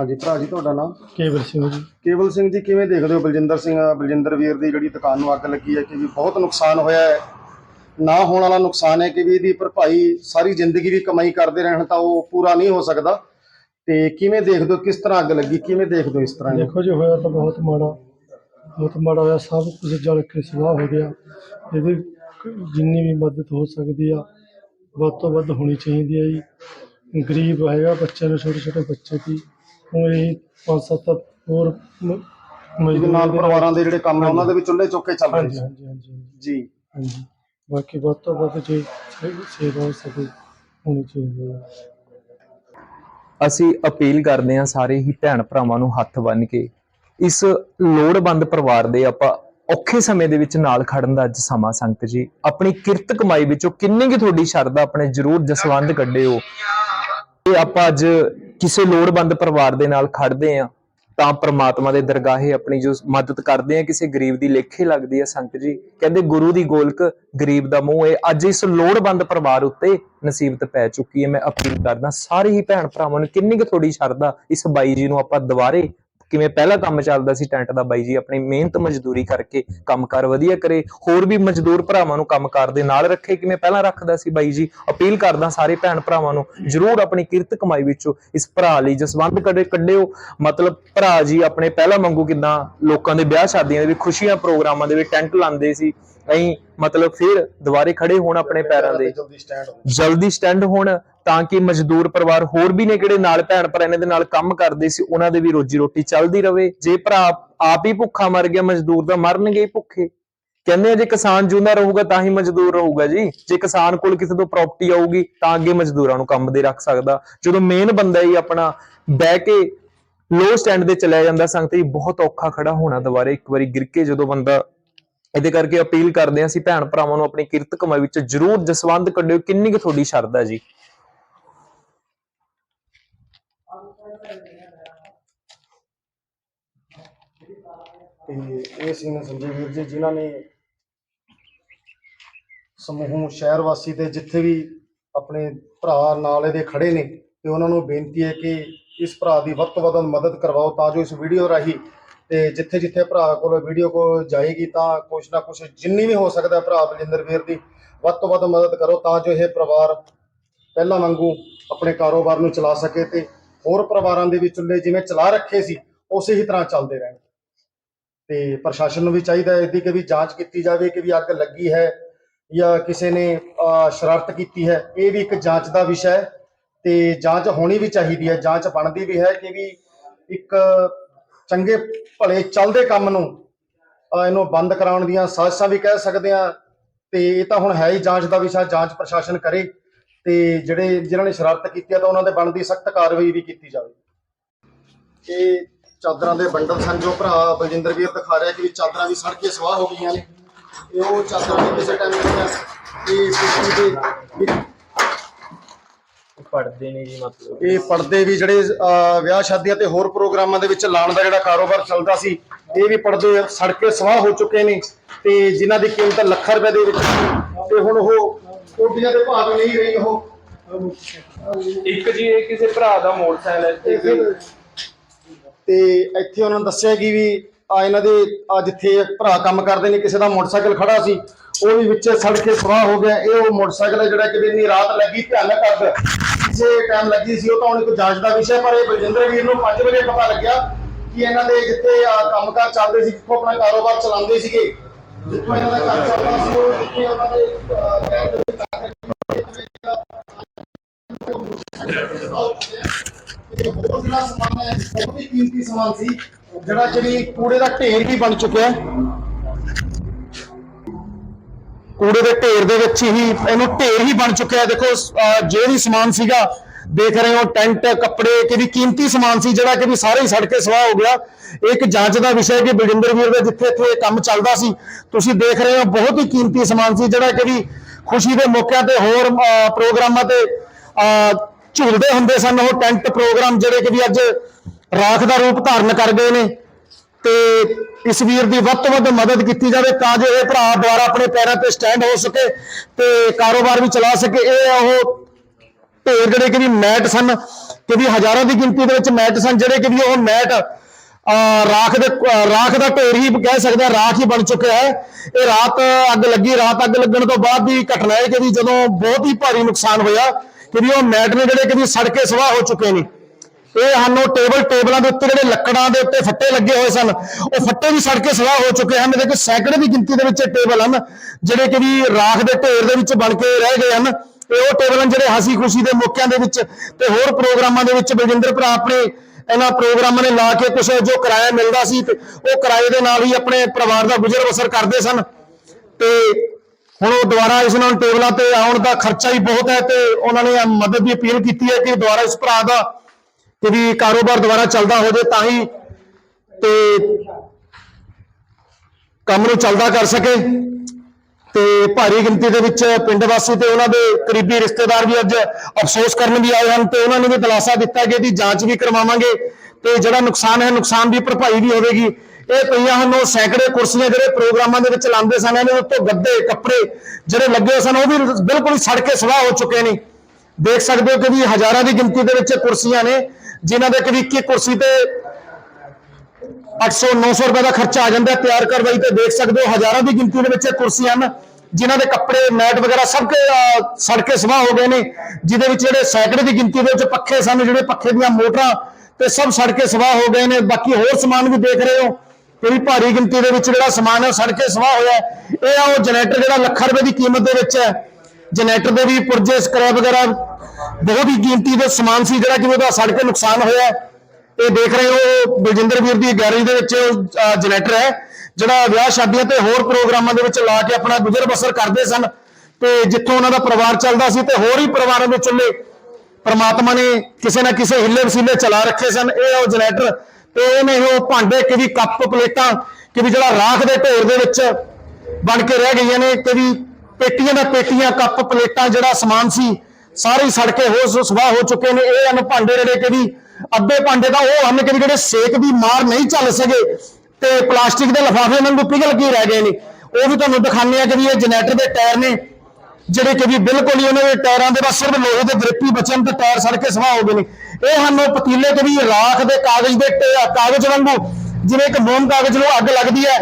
ਹਾਂਜੀ ਭਰਾ ਜੀ ਤੁਹਾਡਾ ਨਾਮ? ਕੇਵਲ ਸਿੰਘ ਜੀ। ਕੇਵਲ ਸਿੰਘ ਜੀ ਕਿਵੇਂ ਦੇਖਦੇ ਹੋ ਬਲਜਿੰਦਰ ਸਿੰਘ ਬਲਜਿੰਦਰ ਵੀਰ ਦੀ ਜਿਹੜੀ ਦੁਕਾਨ ਨੂੰ ਅੱਗ ਲੱਗੀ ਹੈ ਕਿ ਵੀ ਬਹੁਤ ਨੁਕਸਾਨ ਹੋਇਆ ਹੈ? ਨਾ ਹੋਣ ਵਾਲਾ ਨੁਕਸਾਨ ਹੈ ਕਿ ਵੀ ਇਹਦੀ ਭਰਪਾਈ ਸਾਰੀ ਜ਼ਿੰਦਗੀ ਵੀ ਕਮਾਈ ਕਰਦੇ ਰਹਿਣ ਤਾਂ ਉਹ ਪੂਰਾ ਨਹੀਂ ਹੋ ਸਕਦਾ? ਤੇ ਕਿਵੇਂ ਦੇਖਦੇ ਹੋ ਕਿਸ ਤਰ੍ਹਾਂ ਅੱਗ ਲੱਗੀ ਕਿਵੇਂ ਦੇਖਦੇ ਹੋ ਇਸ ਤਰ੍ਹਾਂ? ਦੇਖੋ ਜੀ ਹੋਇਆ ਤਾਂ ਬਹੁਤ ਮਾੜਾ। ਬਹੁਤ ਮਾੜਾ ਹੋਇਆ ਸਭ ਕੁਝ ਜਲ ਕੇ ਸਵਾਹ ਹੋ ਗਿਆ। ਇਹਦੀ ਕ- ਜਿੰਨੀ ਵੀ ਮਦਦ ਹੋ ਸਕਦੀ ਆ ਵੱਧ ਤੋਂ ਵੱਧ ਹੋਣੀ ਚਾਹੀਦੀ ਹੈ ਜੀ। ਗਰੀਬ ਹੈਗਾ ਬੱਚੇ ਨੂੰ ਛੋਟੇ ਛੋਟੇ ਬੱਚੇ ਦੀ। ਉਹ ਇਹ ਪੰਜ ਸੱਤ ਹੋਰ ਮ- ਮਜ਼ਦੂਰਾਂ ਨਾਲ ਦੇ ਪਰਿਵਾਰਾਂ ਦੇ ਜਿਹੜੇ ਕੰਮ ਨੇ ਉਹਨਾਂ ਦੇ ਵੀ ਚੁੱਲ੍ਹੇ ਚੌਕੇ ਚੱਲ ਰਹੇ ਹਾਂਜੀ ਸੀ। ਹਾਂਜੀ ਹਾਂਜੀ ਹਾਂਜੀ, ਜੀ। ਹਾਂਜੀ। ਬਾਕੀ ਵੱਧ ਤੋਂ ਵੱਧ ਜੇ ਸੇ- ਸੇਵਾ ਹੋ ਸਕੇ ਹੋਣੀ ਚਾਹੀਦੀ ਹੈ। ਅਸੀਂ ਅਪੀਲ ਕਰਦੇ ਹਾਂ ਸਾਰੇ ਹੀ ਭੈਣ ਭਰਾਵਾਂ ਨੂੰ ਹੱਥ ਬੰਨ੍ਹ ਕੇ ਇਸ ਲੋੜਵੰਦ ਪਰਿਵਾਰ ਦੇ ਆਪਾਂ ਔਖੇ ਸਮੇਂ ਦੇ ਵਿੱਚ ਨਾਲ ਖੜਨ ਦਾ ਅੱਜ ਸਮਾਂ, ਸੰਗਤ ਜੀ। ਆਪਣੀ ਕਿਰਤ ਕਮਾਈ ਵਿੱਚੋਂ ਕਿੰਨੀ ਕੁ ਤੁਹਾਡੀ ਸ਼ਰਧਾ ਆਪਣੇ ਜ਼ਰੂਰ ਜਸਵੰਦ ਕੱਢਿਓ ਇਹ ਆਪਾਂ ਅੱਜ ਕਿਸੇ ਲੋੜਵੰਦ ਪਰਿਵਾਰ ਦੇ ਨਾਲ ਖੜਦੇ ਆ ਤਾਂ ਪ੍ਰਮਾਤਮਾ ਦੇ ਦਰਗਾਹੇ ਆਪਣੀ ਜੋ ਮਦਦ ਕਰਦੇ ਆ ਕਿਸੇ ਗਰੀਬ ਦੀ ਲੇਖੇ ਲੱਗਦੀ ਆ ਸੰਗਤ ਜੀ। ਕਹਿੰਦੇ ਗੁਰੂ ਦੀ ਗੋਲਕ ਗਰੀਬ ਦਾ ਮੂੰਹ ਏ ਅੱਜ ਇਸ ਲੋੜਵੰਦ ਪਰਿਵਾਰ ਉੱਤੇ ਨਸੀਬਤ ਪੈ ਚੁੱਕੀ ਹੈ। ਮੈਂ ਅਪੀਲ ਕਰਦਾ, ਸਾਰੇ ਹੀ ਭੈਣ ਭਰਾਵਾਂ ਨੂੰ ਕਿੰਨੀ ਕੁ ਥੋੜੀ ਸ਼ਰਧਾ ਇਸ ਬਾਈ ਜੀ ਨੂੰ ਆਪਾਂ ਦੁਬਾਰੇ ਕਿਵੇਂ ਪਹਿਲਾ ਕੰਮ ਚੱਲਦਾ ਸੀ ਟੈਂਟ ਦਾ ਬਾਈ ਜੀ, ਆਪਣੀ ਮਿਹਨਤ ਮਜ਼ਦੂਰੀ ਕਰਕੇ ਕੰਮਕਾਰ ਵਧੀਆ ਕਰੇ, ਹੋਰ ਵੀ ਮਜ਼ਦੂਰ ਭਰਾਵਾਂ ਨੂੰ ਕੰਮਕਾਰ ਦੇ ਨਾਲ ਰੱਖੇ, ਕਿਵੇਂ ਪਹਿਲਾਂ ਰੱਖਦਾ ਸੀ ਬਾਈ ਜੀ? ਅਪੀਲ ਕਰਦਾ ਸਾਰੇ ਭੈਣ ਭਰਾਵਾਂ ਨੂੰ ਜਰੂਰ ਆਪਣੀ ਕਿਰਤ ਕਮਾਈ ਵਿੱਚੋਂ ਇਸ ਭਰਾ ਲਈ ਜਸਵੰਤ ਕੱਢੇ, ਕੱਢਿਓ। ਮਤਲਬ ਭਰਾ ਜੀ ਆਪਣੇ ਪਹਿਲਾਂ ਮੰਗੂ ਕਿਦਾਂ ਲੋਕਾਂ ਦੇ ਵਿਆਹ ਸ਼ਾਦੀਆਂ ਦੇ ਵੀ ਖੁਸ਼ੀਆਂ ਪ੍ਰੋਗਰਾਮਾਂ ਦੇ ਵਿੱਚ ਟੈਂਟ ਲਾਉਂਦੇ ਸੀ ਐਂ ਮਤਲਬ ਫਿਰ ਦੁਬਾਰੇ ਖੜੇ ਹੋਣ ਆਪਣੇ ਪੈਰਾਂ ਦੇ। ਜਲਦੀ ਸਟੈਂਡ ਹੋ ਜਲਦੀ ਸਟੈਂਡ ਹੋਣ ਤਾਂ ਕਿ ਮਜ਼ਦੂਰ ਪਰਿਵਾਰ ਹੋਰ ਵੀ ਨੇ ਕਿਹੜੇ ਨਾਲ ਭੈਣ ਭਰਾ ਇਹਨਾਂ ਦੇ ਨਾਲ ਕੰਮ ਕਰਦੇ ਸੀ ਉਹਨਾਂ ਦੇ ਵੀ ਰੋਜੀ ਰੋਟੀ ਚੱਲਦੀ ਰਵੇ। ਜੇ ਭਰਾ ਆਪ ਹੀ ਭੁੱਖਾ ਮਰ ਗਿਆ ਮਜ਼ਦੂਰ ਤਾਂ ਮਰਨਗੇ ਭੁੱਖੇ। ਕਹਿੰਦੇ ਆ ਜੇ ਕਿਸਾਨ ਜਿਉਂਦਾ ਰਹੂਗਾ ਤਾਂ ਹੀ ਮਜ਼ਦੂਰ ਰਹੂਗਾ ਜੀ। ਜੇ ਕਿਸਾਨ ਕੋਲ ਕਿਸੇ ਤੋਂ ਪ੍ਰਾਪਰਟੀ ਆਊਗੀ ਤਾਂ ਅੱਗੇ ਮਜ਼ਦੂਰਾਂ ਨੂੰ ਕੰਮ ਦੇ ਰੱਖ ਸਕਦਾ। ਜਦੋਂ ਮੇਨ ਬੰਦਾ ਹੀ ਆਪਣਾ ਬਹਿ ਕੇ ਲੋ ਸਟੈਂਡ ਤੇ ਚਲਿਆ ਜਾਂਦਾ ਸੰਗਤ ਜੀ ਬਹੁਤ ਔਖਾ ਖੜਾ ਹੋਣਾ ਦੁਬਾਰੇ। ਇੱਕ ਵਾਰੀ ਗਿਰ ਕੇ ਜਦੋਂ ਬੰਦਾ ਇਹਦੇ ਕਰਕੇ ਅਪੀਲ ਕਰਦੇ ਹਾਂ ਅਸੀਂ ਭੈਣ ਭਰਾਵਾਂ ਨੂੰ ਆਪਣੀ ਕਿਰਤ ਕਮਾਈ ਵਿੱਚ ਜਰੂਰ ਜਸਵੰਦ ਕੱਢਿਓ, ਕਿੰਨੀ ਕੁ ਤੁਹਾਡੀ ਸ਼ਰਧਾ ਜੀ? ਤੇ ਇਹ ਸੀ ਨੇ ਸੰਜੀਵ ਵੀਰ ਜੀ, ਜਿਨ੍ਹਾਂ ਨੇ ਸਮੂਹ ਸ਼ਹਿਰ ਵਾਸੀ ਤੇ ਜਿੱਥੇ ਵੀ ਆਪਣੇ ਭਰਾ ਨਾਲ ਇਹਦੇ ਖੜੇ ਨੇ, ਤੇ ਉਹਨਾਂ ਨੂੰ ਬੇਨਤੀ ਹੈ ਕਿ ਇਸ ਭਰਾ ਦੀ ਵੱਧ ਤੋਂ ਵੱਧ ਮਦਦ ਕਰਵਾਓ, ਤਾਂ ਜੋ ਇਸ ਵੀਡੀਓ ਰਾਹੀਂ ਤੇ ਜਿੱਥੇ ਜਿੱਥੇ ਭਰਾ ਕੋਲ ਵੀਡੀਓ ਕੋਲ ਜਾਏਗੀ ਤਾਂ ਕੁਛ ਨਾ ਕੁਛ ਜਿੰਨੀ ਵੀ ਹੋ ਸਕਦਾ ਭਰਾ ਬਲਜਿੰਦਰ ਵੀਰ ਦੀ, ਵੱਧ ਤੋਂ ਵੱਧ ਮਦਦ ਕਰੋ ਤਾਂ ਜੋ ਇਹ ਪਰਿਵਾਰ ਪਹਿਲਾਂ ਵਾਂਗੂ ਆਪਣੇ ਕਾਰੋਬਾਰ ਨੂੰ ਚਲਾ ਸਕੇ ਤੇ ਹੋਰ ਪਰਿਵਾਰਾਂ ਦੇ ਵੀ ਚੁੱਲ੍ਹੇ ਜਿਵੇਂ ਚਲਾ ਰੱਖੇ ਸੀ, ਉਸੇ ਹੀ ਤਰ੍ਹਾਂ ਚੱਲਦੇ ਰਹਿਣ। ਤੇ ਪ੍ਰਸ਼ਾਸਨ ਨੂੰ ਵੀ ਚਾਹੀਦਾ ਹੈ ਇਹਦੀ ਕਿ ਵੀ ਜਾਂਚ ਕੀਤੀ ਜਾਵੇ ਕਿ ਵੀ ਅੱਗ ਲੱਗੀ ਹੈ ਜਾਂ ਕਿਸੇ ਨੇ ਸ਼ਰਾਰਤ ਕੀਤੀ ਹੈ, ਇਹ ਵੀ ਇੱਕ ਜਾਂਚ ਦਾ ਵਿਸ਼ਾ ਹੈ ਤੇ ਜਾਂਚ ਹੋਣੀ ਵੀ ਚਾਹੀਦੀ ਹੈ, ਜਾਂਚ ਬਣਦੀ ਵੀ ਹੈ ਕਿ ਵੀ ਇੱਕ ਚੰਗੇ ਭਲੇ ਚੱਲਦੇ ਕੰਮ ਨੂੰ ਇਹਨੂੰ ਬੰਦ ਕਰਾਉਣ ਦੀਆਂ ਸਾਜ਼ਿਸ਼ਾਂ ਵੀ ਕਹਿ ਸਕਦੇ ਆ ਤੇ ਇਹ ਤਾਂ ਹੁਣ ਹੈ ਹੀ ਜਾਂਚ ਦਾ ਵਿਸ਼ਾ, ਜਾਂਚ ਪ੍ਰਸ਼ਾਸਨ ਕਰੇ ਤੇ ਜਿਹੜੇ ਜਿਨ੍ਹਾਂ ਨੇ ਸ਼ਰਾਰਤ ਕੀਤੀ ਹੈ ਤਾਂ ਉਹਨਾਂ ਦੇ ਬਣਦੀ ਸਖਤ ਕਾਰਵਾਈ ਵੀ ਕੀਤੀ ਜਾਵੇ। ਇਹ ਚਾਦਰਾਂ ਦੇ ਬੰਡਲ ਸਨ ਜੋ ਭਰਾ ਬਲਜਿੰਦਰ ਵੀਰ ਦਿਖਾ ਰਿਹਾ ਕਿ ਚਾਦਰਾਂ ਵੀ ਸੜ ਕੇ ਸਵਾਹ ਹੋ ਗਈਆਂ ਨੇ। ਇਹ ਉਹ ਚਾਦਰਾਂ ਨੇ ਕਿਸੇ ਟਾਈਮ ਜਿਹੜੀਆਂ ਪਿੱਛੇ ਦੇ ਪੜਦੇ ਨੇ ਜੀ ਮਤਲਬ। ਇਹ ਪਰਦੇ ਵੀ ਜਿਹੜੇ ਅਹ, ਵਿਆਹ ਸ਼ਾਦੀਆਂ ਤੇ ਹੋਰ ਪ੍ਰੋਗਰਾਮਾਂ ਦੇ ਵਿੱਚ ਲਾਉਣ ਦਾ ਜਿਹੜਾ ਕਾਰੋਬਾਰ ਚੱਲਦਾ ਸੀ ਇਹ ਵੀ ਪਰਦੇ ਸੜ ਕੇ ਸਵਾਹ ਹੋ ਚੁੱਕੇ ਨੇ ਤੇ ਜਿਨ੍ਹਾਂ ਦੀ ਕੀਮਤ ਲੱਖਾਂ ਰੁਪਏ ਦੇ ਵਿੱਚ ਸੀ ਤੇ ਹੁਣ ਉਹ ਕੋਟੀਆਂ ਦੇ ਭਾਅ ਵੀ ਨਹੀਂ ਰਹੀ ਉਹ। ਇੱਕ ਜੀ ਇਹ ਕਿਸੇ ਭਰਾ ਦਾ ਮੋਟਰਸਾਈਕਲ ਹੈ ਤੇ ਤੇ ਇੱਥੇ ਉਹਨਾਂ ਨੇ ਦੱਸਿਆ ਕਿ ਵੀ ਆ ਇਹਨਾਂ ਦੇ ਆ ਜਿੱਥੇ ਭਰਾ ਕੰਮ ਕਰਦੇ ਨੇ ਕਿਸੇ ਦਾ ਮੋਟਰਸਾਈਕਲ ਖੜਾ ਸੀ ਉਹ ਵੀ ਵਿੱਚ ਸੜ ਕੇ ਸਵਾਹ ਹੋ ਗਿਆ। ਇਹ ਉਹ ਮੋਟਰਸਾਈਕਲ ਹੈ ਜਿਹੜਾ ਕਿ ਵੀ ਇੰਨੀ ਰਾਤ ਲੱਗੀ ਭਿਆਨਕ ਅੱਗ। ਕਿਸੇ ਟਾਈਮ ਲੱਗੀ ਸੀ, ਉਹ ਤਾਂ ਹੁਣ ਇੱਕ ਜਾਂਚ ਦਾ ਵਿਸ਼ਾ ਪਰ ਇਹ ਬਲਜਿੰਦਰ ਵੀਰ ਨੂੰ 5 ਵਜੇ ਪਤਾ ਲੱਗਿਆ ਕਿ ਇਹਨਾਂ ਦੇ ਜਿੱਥੇ ਕੰਮਕਾਰ ਚੱਲਦੇ ਸੀ, ਜਿੱਥੋਂ ਆਪਣਾ ਕਾਰੋਬਾਰ ਚਲਾਉਂਦੇ ਸੀਗੇ, ਜਿੱਥੋਂ ਇਹਨਾਂ ਦਾ ਕੰਮ ਚੱਲਦਾ ਸੀ, ਉਹ ਜਿੱਥੇ ਉਹਨਾਂ ਦੇ ਪੈਰ ਦੇ ਇਹ ਬਹੁਤ ਜਿਹੜਾ ਸਮਾਨ ਹੈ, ਬਹੁਤ ਹੀ ਕੀਮਤੀ ਸਮਾਨ ਸੀ, ਜਿਹੜਾ ਕਿ ਕੂੜੇ ਦਾ ਢੇਰ ਵੀ ਬਣ ਚੁੱਕਿਆ ਹੈ। ਕੂੜੇ ਦੇ ਢੇਰ ਦੇ ਵਿੱਚ ਹੀ ਇਹਨੂੰ ਢੇਰ ਹੀ ਬਣ ਚੁੱਕਿਆ ਦੇਖੋ ਅਹ ਸਮਾਨ ਸੀਗਾ ਦੇਖ ਰਹੇ ਹੋ ਟੈਂਟ ਕੱਪੜੇ ਕਿ ਕੀਮਤੀ ਸਮਾਨ ਸੀ ਜਿਹੜਾ ਕਿ ਵੀ ਸਾਰੇ ਹੀ ਸੜ ਕੇ ਸਵਾਹ ਹੋ ਗਿਆ। ਇੱਕ ਜਾਂਚ ਦਾ ਵਿਸ਼ਾ ਹੈ ਕਿ ਬਲਜਿੰਦਰ ਵੀਰ ਦਾ ਜਿੱਥੇ ਇੱਥੇ ਇਹ ਕੰਮ ਚੱਲਦਾ ਸੀ ਤੁਸੀਂ ਦੇਖ ਰਹੇ ਹੋ ਬਹੁਤ ਹੀ ਕੀਮਤੀ ਸਮਾਨ ਸੀ ਜਿਹੜਾ ਕਿ ਵੀ ਖੁਸ਼ੀ ਦੇ ਮੌਕਿਆਂ ਤੇ ਹੋਰ ਅਹ, ਪ੍ਰੋਗਰਾਮਾਂ ਤੇ ਅਹ, ਝੂਲਦੇ ਹੁੰਦੇ ਸਨ। ਉਹ ਟੈਂਟ ਪ੍ਰੋਗਰਾਮ ਜਿਹੜੇ ਕਿ ਵੀ ਅੱਜ ਰਾਖ ਦਾ ਰੂਪ ਧਾਰਨ ਕਰ ਗਏ ਨੇ। ਤੇ ਇਸ ਵੀਰ ਦੀ ਵੱਧ ਤੋਂ ਵੱਧ ਮਦਦ ਕੀਤੀ ਜਾਵੇ ਤਾਂ ਜੋ ਇਹ ਭਰਾ ਦੁਆਰਾ ਆਪਣੇ ਪੈਰਾਂ ਤੇ ਸਟੈਂਡ ਹੋ ਸਕੇ ਤੇ ਕਾਰੋਬਾਰ ਵੀ ਚਲਾ ਸਕੇ। ਇਹ ਉਹ ਢੇਰ ਜਿਹੜੇ ਕਿ ਵੀ ਮੈਟ ਸਨ ਕਿ ਵੀ ਹਜ਼ਾਰਾਂ ਦੀ ਗਿਣਤੀ ਦੇ ਵਿੱਚ ਮੈਟ ਸਨ ਜਿਹੜੇ ਕਿ ਵੀ ਉਹ ਮੈਟ ਅਹ, ਰਾਖ ਦੇ ਰਾਖ ਦਾ ਢੇਰ ਹੀ ਕਹਿ ਸਕਦੇ ਹਾਂ ਰਾਖ ਹੀ ਬਣ ਚੁੱਕਿਆ ਹੈ। ਇਹ ਰਾਤ ਅੱਗ ਲੱਗੀ ਰਾਤ ਅੱਗ ਲੱਗਣ ਤੋਂ ਬਾਅਦ ਦੀ ਘਟਨਾ ਹੈ ਕਿ ਵੀ ਜਦੋਂ ਬਹੁਤ ਹੀ ਭਾਰੀ ਨੁਕਸਾਨ ਹੋਇਆ ਕਿ ਵੀ ਉਹ ਮੈਟ ਨੇ ਜਿਹੜੇ ਕਿ ਵੀ ਸੜਕੇ ਸਵਾਹ ਹੋ ਚੁੱਕੇ ਨੇ। ਇਹ ਸਾਨੂੰ ਟੇਬਲ, ਟੇਬਲਾਂ ਦੇ ਉੱਤੇ ਜਿਹੜੇ ਲੱਕੜਾਂ ਦੇ ਉੱਤੇ ਫੱਟੇ ਲੱਗੇ ਹੋਏ ਸਨ, ਉਹ ਫੱਟੇ ਵੀ ਸੜ ਕੇ ਸਵਾਹ ਹੋ ਚੁੱਕੇ ਹਨ। ਦੇਖੋ, ਸੈਂਕੜੇ ਦੀ ਗਿਣਤੀ ਦੇ ਵਿੱਚ ਇਹ ਟੇਬਲ ਹਨ, ਜਿਹੜੇ ਕਿ ਵੀ ਰਾਖ ਦੇ ਢੇਰ ਦੇ ਵਿੱਚ ਬਣ ਕੇ ਰਹਿ ਗਏ ਹਨ। ਤੇ ਉਹ ਟੇਬਲ ਹਨ ਜਿਹੜੇ ਹਸੀ ਖੁਸ਼ੀ ਦੇ ਮੌਕਿਆਂ ਦੇ ਵਿੱਚ ਤੇ ਹੋਰ ਪ੍ਰੋਗਰਾਮਾਂ ਦੇ ਵਿੱਚ ਬਲਜਿੰਦਰ ਭਰਾ ਆਪਣੇ ਇਹਨਾਂ ਪ੍ਰੋਗਰਾਮਾਂ ਨੇ ਲਾ ਕੇ ਕੁਝ ਜੋ ਕਿਰਾਇਆ ਮਿਲਦਾ ਸੀ ਉਹ ਕਿਰਾਏ ਦੇ ਨਾਲ ਹੀ ਆਪਣੇ ਪਰਿਵਾਰ ਦਾ ਗੁਜ਼ਰ ਬਸਰ ਕਰਦੇ ਸਨ। ਤੇ ਹੁਣ ਉਹ ਦੁਬਾਰਾ ਇਸ ਨਾਲ ਟੇਬਲਾਂ ਤੇ ਆਉਣ ਦਾ ਖਰਚਾ ਹੀ ਬਹੁਤ ਹੈ ਤੇ ਉਹਨਾਂ ਨੇ ਮਦਦ ਦੀ ਅਪੀਲ ਕੀਤੀ ਹੈ ਕਿ ਦੁਬਾਰਾ ਇਸ ਭਰਾ ਦਾ ਕਿ ਵੀ ਕਾਰੋਬਾਰ ਦੁਬਾਰਾ ਚੱਲਦਾ ਹੋ ਜਾਏ ਤਾਂ ਹੀ ਤੇ ਕੰਮ ਨੂੰ ਚੱਲਦਾ ਕਰ ਸਕੇ। ਤੇ ਭਾਰੀ ਗਿਣਤੀ ਦੇ ਵਿੱਚ ਪਿੰਡ ਵਾਸੀ ਤੇ ਉਹਨਾਂ ਦੇ ਕਰੀਬੀ ਰਿਸ਼ਤੇਦਾਰ ਵੀ ਅੱਜ ਅਫਸੋਸ ਕਰਨ ਵੀ ਆਏ ਹਨ ਤੇ ਉਹਨਾਂ ਨੂੰ ਵੀ ਦਿਲਾਸਾ ਦਿੱਤਾ ਗਿਆ ਇਹਦੀ ਜਾਂਚ ਵੀ ਕਰਵਾਵਾਂਗੇ ਤੇ ਜਿਹੜਾ ਨੁਕਸਾਨ ਹੈ, ਨੁਕਸਾਨ ਦੀ ਭਰਪਾਈ ਵੀ ਹੋਵੇਗੀ। ਇਹ ਪਈਆਂ ਹਨ, ਉਹ ਸੈਂਕੜੇ ਕੁਰਸੀਆਂ ਜਿਹੜੇ ਪ੍ਰੋਗਰਾਮਾਂ ਦੇ ਵਿੱਚ ਲਾਉਂਦੇ ਸਨ, ਇਹਨਾਂ ਦੇ ਗੱਦੇ, ਕੱਪੜੇ ਜਿਹੜੇ ਲੱਗੇ ਹੋਏ ਸਨ, ਉਹ ਵੀ ਬਿਲਕੁਲ ਸੜ ਕੇ ਸਵਾਹ ਹੋ ਚੁੱਕੇ ਨੇ। ਦੇਖ ਸਕਦੇ ਹੋ ਕਿ ਵੀ ਹਜ਼ਾਰਾਂ ਦੀ ਗਿਣਤੀ ਦੇ ਵਿੱਚ ਕੁਰਸੀਆਂ ਨੇ ਜਿਨ੍ਹਾਂ ਦੇ ਕਿ ਵੀ ਇੱਕ ਇੱਕ ਕੁਰਸੀ ਤੇ 800 900 ਰੁਪਏ ਦਾ ਖਰਚਾ ਆ ਜਾਂਦਾ ਤਿਆਰ ਕਰਵਾਈ ਤੇ ਦੇਖ ਸਕਦੇ ਹੋ ਹਜ਼ਾਰਾਂ ਦੀ ਗਿਣਤੀ ਦੇ ਵਿੱਚ ਇਹ ਕੁਰਸੀਆਂ ਹਨ ਜਿਨ੍ਹਾਂ ਦੇ ਕੱਪੜੇ ਮੈਟ ਵਗੈਰਾ ਸਭ ਕੇ ਅਹ, ਸੜ ਕੇ ਸਵਾਹ ਹੋ ਗਏ ਨੇ ਜਿਹਦੇ ਵਿੱਚ ਜਿਹੜੇ ਸੈਂਕੜੇ ਦੀ ਗਿਣਤੀ ਦੇ ਵਿੱਚ ਪੱਖੇ ਸਨ ਜਿਹੜੇ ਪੱਖੇ ਦੀਆਂ ਮੋਟਰਾਂ ਤੇ ਸਭ ਸੜ ਕੇ ਸਵਾਹ ਹੋ ਗਏ ਨੇ ਬਾਕੀ ਹੋਰ ਸਮਾਨ ਵੀ ਦੇਖ ਰਹੇ ਹੋ ਕਿ ਵੀ ਭਾਰੀ ਗਿਣਤੀ ਦੇ ਵਿੱਚ ਜਿਹੜਾ ਸਮਾਨ ਹੈ ਉਹ ਸੜ ਕੇ ਸਵਾਹ ਹੋਇਆ ਇਹ ਆ ਉਹ ਜਨਰੇਟਰ ਜਿਹੜਾ ਲੱਖਾਂ ਰੁਪਏ ਦੀ ਕੀਮਤ ਦੇ ਵਿੱਚ ਹੈ। ਜਨਰੇਟਰ ਦੇ ਵੀ ਪੁਰਜੇ ਸਕ੍ਰੈਪ ਵਗੈਰਾ ਬਹੁਤ ਹੀ ਕੀਮਤੀ ਦੇ ਸਮਾਨ ਸੀ ਜਿਹੜਾ ਕਿ ਉਹਦਾ ਸੜ ਕੇ ਨੁਕਸਾਨ ਹੋਇਆ ਇਹ ਦੇਖ ਰਹੇ ਹੋ, ਬਲਜਿੰਦਰ ਵੀਰ ਦੀ ਗੈਰੇਜ ਦੇ ਵਿੱਚ ਜਨਰੇਟਰ ਹੈ, ਜਿਹੜਾ ਵਿਆਹ ਸ਼ਾਦੀਆਂ ਤੇ ਹੋਰ ਪ੍ਰੋਗਰਾਮਾਂ ਦੇ ਵਿੱਚ ਲਾ ਕੇ ਆਪਣਾ ਗੁਜ਼ਰ ਬਸਰ ਕਰਦੇ ਸਨ। ਤੇ ਜਿੱਥੋਂ ਉਹਨਾਂ ਦਾ ਪਰਿਵਾਰ ਚੱਲਦਾ ਸੀ ਤੇ ਹੋਰ ਹੀ ਪਰਿਵਾਰਾਂ ਦੇ ਚੁੱਲ੍ਹੇ ਪਰਮਾਤਮਾ ਨੇ ਕਿਸੇ ਨਾ ਕਿਸੇ ਹਿੱਲੇ ਵਸੀਲੇ ਚਲਾ ਰੱਖੇ ਸਨ। ਇਹ ਉਹ ਜਨਰੇਟਰ ਤੇ ਇਹਨੇ ਉਹ ਭਾਂਡੇ ਕਿ ਵੀ ਕੱਪ ਪਲੇਟਾਂ, ਕਿ ਵੀ ਜਿਹੜਾ ਰਾਖ ਦੇ ਢੇਰ ਦੇ ਵਿੱਚ ਬਣ ਕੇ ਰਹਿ ਗਈਆਂ ਨੇ, ਕਿ ਵੀ ਪੇਟੀਆਂ ਦਾ ਪੇਟੀਆਂ, ਕੱਪ ਪਲੇਟਾਂ ਜਿਹੜਾ ਸਮਾਨ ਸੀ ਸਾਰੇ ਸੜਕੇ ਹੋ ਸੁਆਹ ਹੋ ਚੁੱਕੇ ਨੇ, ਇਹ ਹਨ ਭਾਂਡੇ ਜਿਹੜੇ ਕਿ ਵੀ ਅੱਧੇ ਭਾਂਡੇ ਤਾਂ ਉਹ ਹਨ ਕਿ ਜਿਹੜੇ ਸੇਕ ਦੀ ਮਾਰ ਨਹੀਂ ਚੱਲ ਸਕੇ ਤੇ ਪਲਾਸਟਿਕ ਦੇ ਲਿਫਾਫੇ ਨੂੰ ਪਿਘਲ ਕੇ ਰਹਿ ਗਏ ਨੇ। ਉਹ ਵੀ ਤੁਹਾਨੂੰ ਦਿਖਾਉਂਦੇ ਆ ਕਿ ਵੀ ਇਹ ਜਨਰੇਟਰ ਦੇ ਟਾਇਰ ਨੇ, ਜਿਹੜੇ ਕਿ ਵੀ ਬਿਲਕੁਲ ਹੀ ਉਹਨਾਂ ਦੇ ਟਾਇਰਾਂ ਦੇ ਬਸ ਸਿਰਫ ਲੋਹੇ ਦੇ ਗ੍ਰਿਪੀ ਬਚਨ ਤੇ ਟਾਇਰ ਸੜ ਕੇ ਸਵਾਹ ਹੋ ਗਏ ਨੇ। ਇਹ ਹਨ ਉਹ ਪਤੀਲੇ ਤੇ ਵੀ ਰਾਖ ਦੇ ਕਾਗਜ਼ ਦੇ ਕਾਗਜ਼ ਵਾਂਗੂ, ਜਿਵੇਂ ਇੱਕ ਮੋਮ ਕਾਗਜ਼ ਨੂੰ ਅੱਗ ਲੱਗਦੀ ਹੈ,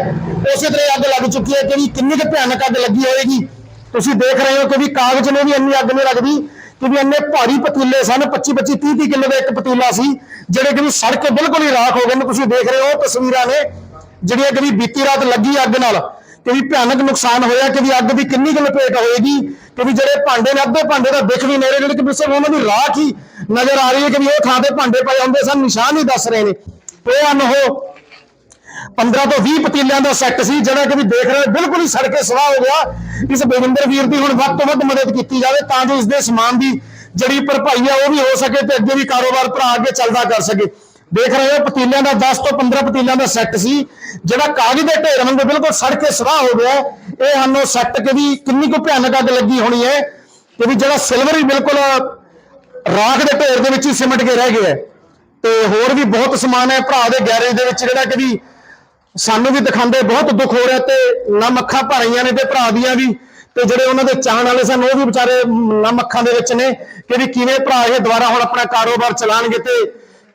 ਉਸੇ ਤਰ੍ਹਾਂ ਅੱਗ ਲੱਗ ਚੁੱਕੀ ਹੈ ਕਿ ਵੀ ਕਿੰਨੀ ਕੁ ਭਿਆਨਕ ਅੱਗ ਲੱਗੀ ਹੋਏਗੀ। ਤੁਸੀਂ ਦੇਖ ਰਹੇ ਹੋ ਕਿ ਵੀ ਕਾਗਜ਼ ਨੂੰ ਵੀ ਇੰਨੀ ਅੱਗ ਨਹੀਂ ਲੱਗਦੀ। ਕਿ ਵੀ ਇੰਨੇ ਭਾਰੀ ਪਤੀਲੇ ਸਨ 25 25 30 30 ਕਿਲੋ ਦਾ ਇੱਕ ਪਤੀਲਾ ਸੀ, ਜਿਹੜੇ ਕਿ ਵੀ ਸੜ ਕੇ ਬਿਲਕੁਲ ਹੀ ਰਾਖ ਹੋ ਗਏ ਨੇ। ਤੁਸੀਂ ਦੇਖ ਰਹੇ ਹੋ ਉਹ ਤਸਵੀਰਾਂ ਨੇ, ਜਿਹੜੀਆਂ ਕਿ ਬੀਤੀ ਰਾਤ ਲੱਗੀ ਅੱਗ ਨਾਲ, ਕਿ ਵੀ ਭਿਆਨਕ ਨੁਕਸਾਨ ਹੋਇਆ, ਕਿ ਵੀ ਅੱਗ ਦੀ ਕਿੰਨੀ ਕੁ ਲਪੇਟ ਹੋਏਗੀ, ਕਿ ਵੀ ਜਿਹੜੇ ਭਾਂਡੇ ਨੇ, ਅੱਧੇ ਭਾਂਡੇ ਦਾ ਦਿਖ ਵੀ ਨੇੜੇ ਰਹੇ ਜਿਹੜੇ ਕਿ ਵੀ ਸਿਰਫ ਉਹਨਾਂ ਦੀ ਰਾਖ ਹੀ ਨਜ਼ਰ ਆ ਰਹੀ ਹੈ, ਕਿ ਵੀ ਉਹ ਥਾਂ ਤੇ ਭਾਂਡੇ ਪਏ ਹੁੰਦੇ ਸਨ, ਨਿਸ਼ਾਨ ਹੀ ਦੱਸ ਰਹੇ ਨੇ। ਇਹ ਹਨ ਉਹ 15 ਤੋਂ 20 ਪਤੀਲਿਆਂ ਦਾ ਸੈੱਟ ਸੀ, ਜਿਹੜਾ ਕਿ ਵੀ ਦੇਖ ਰਹੇ ਬਿਲਕੁਲ ਹੀ ਸੜ ਕੇ ਸਵਾਹ ਹੋ ਗਿਆ। ਇਸ ਬੇਵਿੰਦਰ ਵੀਰ ਦੀ ਹੁਣ ਵੱਧ ਤੋਂ ਵੱਧ ਮਦਦ ਕੀਤੀ ਜਾਵੇ ਤਾਂ ਜੋ ਇਸ ਦੇ ਸਮਾਨ ਦੀ ਜਿਹੜੀ ਭਰਪਾਈ ਆ, ਉਹ ਵੀ ਹੋ ਸਕੇ ਤੇ ਅੱਗੇ ਵੀ ਕਾਰੋਬਾਰ ਭਰਾ ਅੱਗੇ ਚੱਲਦਾ ਕਰ ਸਕੇ। ਦੇਖ ਰਹੇ ਹੋ, ਪਤੀਲਿਆਂ ਦਾ 10 ਤੋਂ 15 ਪਤੀਲਿਆਂ ਦਾ ਸੈੱਟ ਸੀ, ਜਿਹੜਾ ਕਾਗਜ਼ ਦੇ ਢੇਰ ਵਾਂਗੂ ਬਿਲਕੁਲ ਸੜ ਕੇ ਸਵਾਹ ਹੋ ਗਿਆ। ਇਹ ਹਨ ਉਹ ਸੈੱਟ ਕਿ ਵੀ ਕਿੰਨੀ ਕੁ ਭਿਆਨਕ ਅੱਗ ਲੱਗੀ ਹੋਣੀ ਹੈ ਕਿ ਵੀ ਜਿਹੜਾ ਸਿਲਵਰ ਹੀ ਬਿਲਕੁਲ ਰਾਖ ਦੇ ਢੇਰ ਦੇ ਵਿੱਚ ਹੀ ਸਿਮਟ ਕੇ ਰਹਿ ਗਿਆ ਤੇ ਹੋਰ ਵੀ ਬਹੁਤ ਸਮਾਨ ਹੈ ਭਰਾ ਦੇ ਗੈਰੇਜ ਦੇ ਵਿੱਚ, ਜਿਹੜਾ ਕਿ ਵੀ ਸਾਨੂੰ ਵੀ ਦਿਖਾਉਂਦੇ, ਬਹੁਤ ਦੁੱਖ ਹੋ ਰਿਹਾ ਤੇ ਨਮ ਅੱਖਾਂ ਭਰ ਆਈਆਂ ਨੇ ਤੇ ਭਰਾ ਦੀਆਂ ਵੀ। ਤੇ ਜਿਹੜੇ ਉਹਨਾਂ ਦੇ ਚਾਹਣ ਵਾਲੇ ਸਨ, ਉਹ ਵੀ ਵਿਚਾਰੇ ਨਮ ਅੱਖਾਂ ਦੇ ਵਿੱਚ ਨੇ ਕਿ ਵੀ ਕਿਵੇਂ ਭਰਾ ਇਹ ਦੁਬਾਰਾ ਹੁਣ ਆਪਣਾ ਕਾਰੋਬਾਰ ਚਲਾਉਣਗੇ ਤੇ